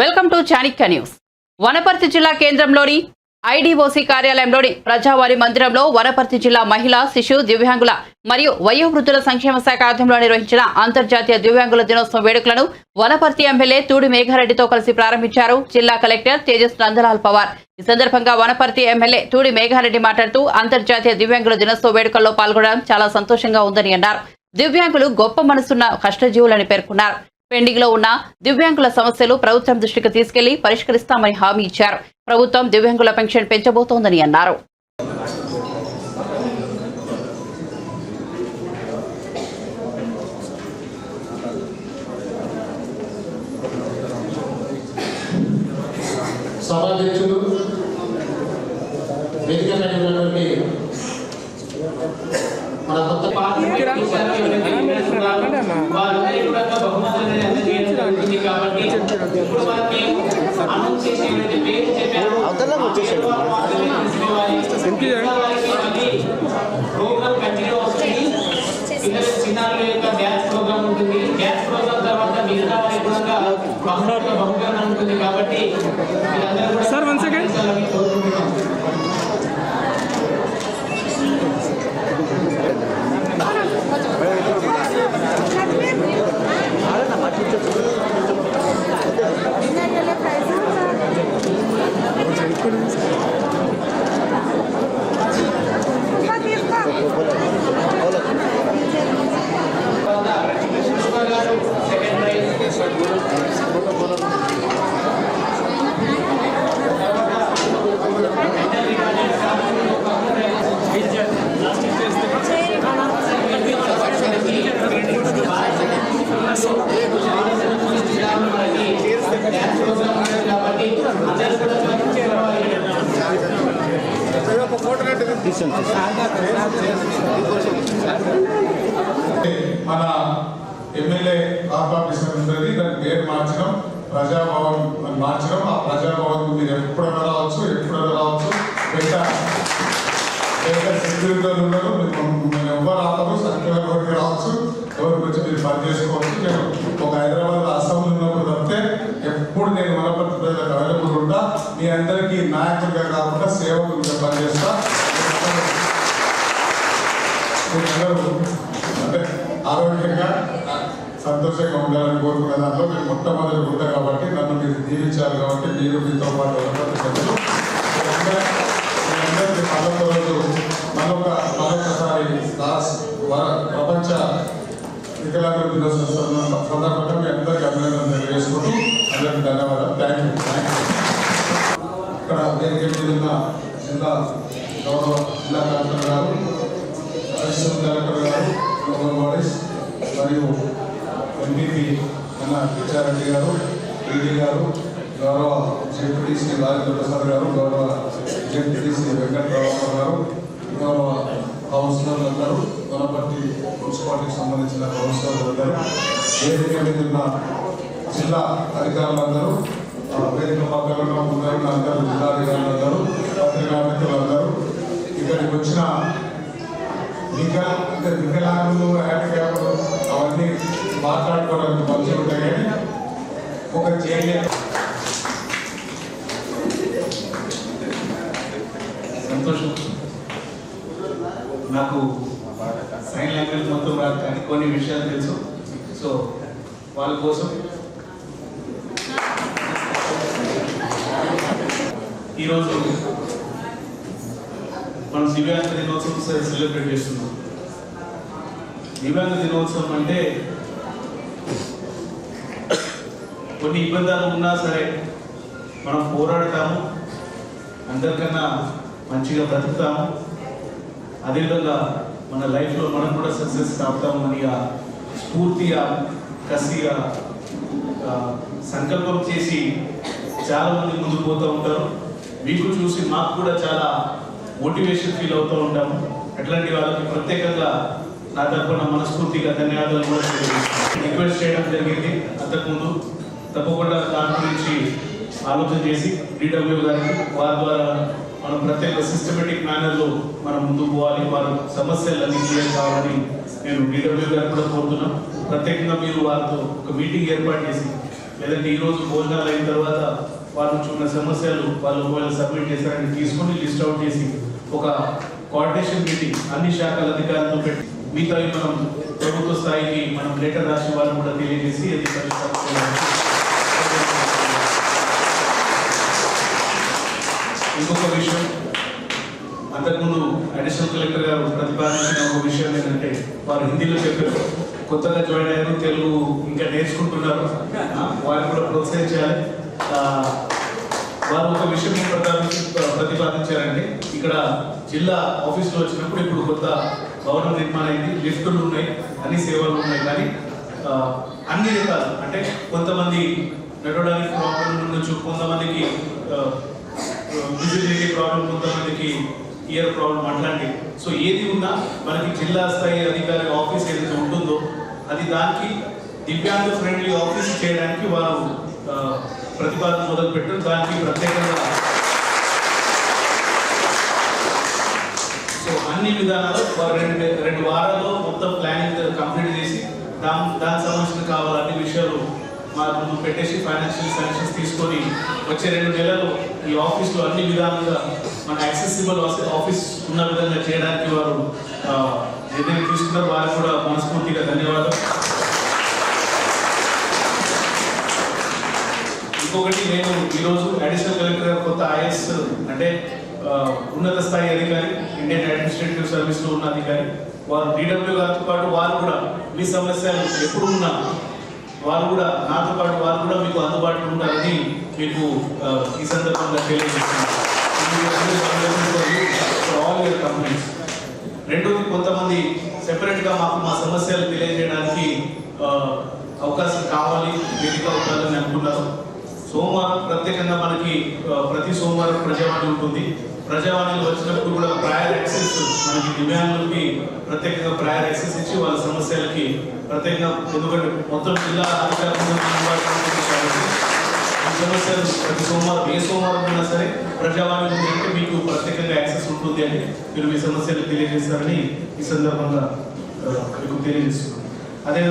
Welcome to Chanakya news. Wanaparthy జిల్లా కేంద్రంలోని IDOC కార్యాలయంలోని ప్రజావారి మందిరంలో వనపర్తి జిల్లా మహిళా శిశు దివ్యాంగుల మరియు వయోవృద్ధుల సంక్షేమ శాఖ ఆధ్వర్యంలో నిర్వహించిన అంతర్జాతీయ దివ్యాంగుల దినోత్సవ వేడుకలను వనపర్తి ఎమ్మెల్యే తూడి మేఘారెడ్డితో కలిసి ప్రారంభించారు జిల్లా కలెక్టర్ తేజస్ నందలాల్ పవార్. ఈ సందర్భంగా వనపర్తి ఎమ్మెల్యే తూడి మేఘారెడ్డి మాట్లాడుతూ అంతర్జాతీయ దివ్యాంగుల దినోత్సవ వేడుకల్లో పాల్గొనడం చాలా సంతోషంగా ఉందని అన్నారు. దివ్యాంగులు గొప్ప మనసున్న కష్టజీవులని పేర్కొన్నారు. పెండింగ్లో ఉన్న దివ్యాంగుల సమస్యలు ప్రభుత్వం దృష్టికి తీసుకెళ్ళి పరిష్కరిస్తామని హామీ ఇచ్చారు. ప్రభుత్వం దివ్యాంగుల పెన్షన్ పెంచబోతోందని అన్నారు. సభాధ్యక్షులు వేదిక ఆ పేరు వారు మాత్రమే తీసుకోవాలి. మిగతా మన ఎమ్మెల్యే ఆఫీసర్ ఉంటుంది దాని పేరు మార్చడం ప్రజాభవన్ అని మార్చడం. ఆ ప్రజాభవన్ మీరు ఎప్పుడైనా రావచ్చు ఎప్పుడైనా రావచ్చు. పెద్ద పెద్ద సెక్యూరిటీలు ఉన్నారు. మీరు ఎవరు రావచ్చు సంఖ్యలో రావచ్చు. ఎవరికి వచ్చి మీరు పని చేసుకోవచ్చు. నేను ఒక హైదరాబాద్ అసెంబ్లీ ఉన్నప్పుడు తప్పితే ఎప్పుడు నేను వనపర్తి ప్రజలకు అవైలబుల్ ఉంటా మీ అందరికీ నాయకులుగా కాకుండా సేవకులుగా పనిచేస్తా. మీరందరూ అంటే ఆరోగ్యంగా సంతోషంగా ఉండాలని కోరుకునే దాంట్లో మీరు మొట్టమొదటి ఉంటా కాబట్టి నన్ను మీరు దీవించారు కాబట్టి మీరు మీతో పాటు ఉన్నటువంటి పదకొండు మరొక మరొకసారి ప్రపంచ వికలాంగుల దినోత్సవం సందర్భంగా మీ అందరికీ అభినందన ఇక్కడ వేదిక జిల్లా గౌరవ జిల్లా కలెక్టర్ గారు అడిషనల్ కలెక్టర్ గారు గౌరవ బాడీస్ మరియు ఎంపీపీ అన్న పిచ్చారెడ్డి గారు ఈడీ గారు గౌరవ జెడ్పీటీసీ రాజేంద్ర ప్రసాద్ గారు గౌరవ జెడ్పీటీసీ వెంకట్రావు గారు గౌరవ కౌన్సిలర్లు అందరూ గణపతి మున్సిపాలిటీకి సంబంధించిన కౌన్సిలర్లు అందరూ వేదిక మీద ఉన్న జిల్లా అధికారులందరూ వేదిక పక్కన ఉన్నారు అందరూ జిల్లా అధికారులందరూ ఇక్కడికి వచ్చిన వికల అంటే వికలాంగులు హ్యాండిక్యాప్లు అవన్నీ మాట్లాడుకోవడానికి మంచిగా ఉంటాయి కానీ ఒక చేయలే సంతోషం నాకు సైన్ లాంగ్వేజ్ మొత్తం రాదు కానీ కొన్ని విషయాలు తెలుసు. సో వాళ్ళ కోసం ఈరోజు మనం దివ్యాంగ దినోత్సవం సరే సెలబ్రేట్ చేస్తున్నాం. దివ్యాంగ దినోత్సవం అంటే కొన్ని ఇబ్బందులు ఉన్నా సరే మనం పోరాడతాము అందరికన్నా మంచిగా బ్రతుకుతాము. అదేవిధంగా మన లైఫ్లో మనం కూడా సక్సెస్ కాపుతాము అని స్ఫూర్తిగా కసిగా సంకల్పం చేసి చాలా మంది ముందుకు పోతూ ఉంటారు. మీకు చూసి మాకు కూడా చాలా మోటివేషన్ ఫీల్ అవుతూ ఉంటాము. అట్లాంటి వాళ్ళకి ప్రత్యేకంగా నా తరఫున మనస్ఫూర్తిగా ధన్యవాదాలు కూడా రిక్వెస్ట్ చేయడం జరిగింది. అంతకుముందు తప్పకుండా దాని గురించి ఆలోచన చేసి డిడబ్ల్యూ గారికి వారి ద్వారా మనం ప్రత్యేక సిస్టమేటిక్ మేనర్లో మనం ముందుకు పోవాలి. వారి సమస్యలన్నీ క్లియర్ కావాలని నేను డిడబ్ల్యూ గారు కూడా కోరుతున్నాం ప్రత్యేకంగా మీరు వారితో ఒక మీటింగ్ ఏర్పాటు చేసి లేదంటే ఈరోజు భోజనాలు అయిన తర్వాత వాళ్ళ నుంచి ఉన్న సమస్యలు వాళ్ళు ఒకవేళ సబ్మిట్ చేశారని తీసుకొని లిస్ట్ అవుట్ చేసి ఒక కోఆర్డినేషన్ మీటింగ్ అన్ని శాఖల అధికారులతో పెట్టి మిగతా మనం ప్రభుత్వ స్థాయికి మనం లెటర్ రాసి వాళ్ళు కూడా తెలియజేసి అది ఇంకొక విషయం అంతకుముందు అడిషనల్ కలెక్టర్ గారు ప్రతిపాదించిన ఒక విషయం ఏంటంటే వారు హిందీలో చెప్పారు కొత్తగా జాయిన్ అయ్యారు తెలుగు ఇంకా నేర్చుకుంటున్నారు. వారిని కూడా ప్రోత్సహించాలి. వారు ఒక విషయం ప్రతిపాదించారండి. ఇక్కడ జిల్లా ఆఫీసులో వచ్చినప్పుడు ఇప్పుడు కొత్త భవనం నిర్మాణం అయింది. లిఫ్టులు ఉన్నాయి అన్ని సేవలు ఉన్నాయి. కానీ అన్ని రకాలు అంటే కొంతమంది నడవడానికి ప్రాబ్లం ఉండొచ్చు కొంతమందికి విజిబిలిటీ ప్రాబ్లం కొంతమందికి ఇయర్ ప్రాబ్లం అట్లాంటివి సో ఏది ఉన్నా మనకి జిల్లా స్థాయి అధికారి ఆఫీస్ ఏదైతే ఉంటుందో అది దానికి దివ్యాంగ ఫ్రెండ్లీ ఆఫీస్ చేయడానికి వారు ప్రతిపాదన మొదలు దానికి ప్రత్యేకంగా సో అన్ని విధానాలు వారు రెండు రెండు వారాల్లో మొత్తం ప్లానింగ్ కంప్లీట్ చేసి దాని దానికి సంబంధించిన కావాలి అన్ని విషయాలు మాకు ముందు పెట్టేసి ఫైనాన్షియల్ శాంక్షన్స్ తీసుకొని వచ్చే రెండు నెలలు ఈ ఆఫీస్లో అన్ని విధాలుగా మన యాక్సెసిబుల్ ఆఫీస్ ఉన్న విధంగా చేయడానికి వారు ఏదైనా తీసుకున్నారో. వారికి కూడా మనస్ఫూర్తిగా ధన్యవాదాలు. ఇంకొకటి నేను ఈరోజు అడిషనల్ కలెక్టర్ గారు కొత్త ఐఎస్ అంటే ఉన్నత స్థాయి అధికారి ఇండియన్ అడ్మినిస్ట్రేటివ్ సర్వీస్లో ఉన్న అధికారి వారు డిడబ్ల్యూ గారితో పాటు వారు కూడా మీ సమస్యలు ఎప్పుడు ఉన్నా వారు కూడా నాతో పాటు వారు కూడా మీకు అందుబాటులో ఉంటారని మీకు ఈ సందర్భంగా తెలియజేస్తున్నాను. రెండోది కొంతమంది సెపరేట్గా మాకు మా సమస్యలు తెలియజేయడానికి అవకాశం కావాలి వేదిక ఉండాలని అనుకున్నారు. సోమవారం ప్రత్యేకంగా మనకి ప్రతి సోమవారం ప్రజావాణి ఉంటుంది. ప్రజావాణిలో వచ్చినప్పుడు కూడా ప్రయర్ యాక్సెస్ మనకి దివ్యాంగులకి ప్రత్యేకంగా ప్రయర్ యాక్సెస్ ఇచ్చి వాళ్ళ సమస్యలకి ప్రత్యేకంగా ఎందుకంటే మొత్తం జిల్లా అధికారులు సమస్యలు ప్రతి సోమవారం ఏ సోమవారం అయినా సరే ప్రజావాణి అంటే మీకు ప్రత్యేకంగా యాక్సెస్ ఉంటుంది అని మీరు మీ సమస్యలు తెలియజేస్తారని ఈ సందర్భంగా మీకు తెలియజేస్తున్నాను. అదే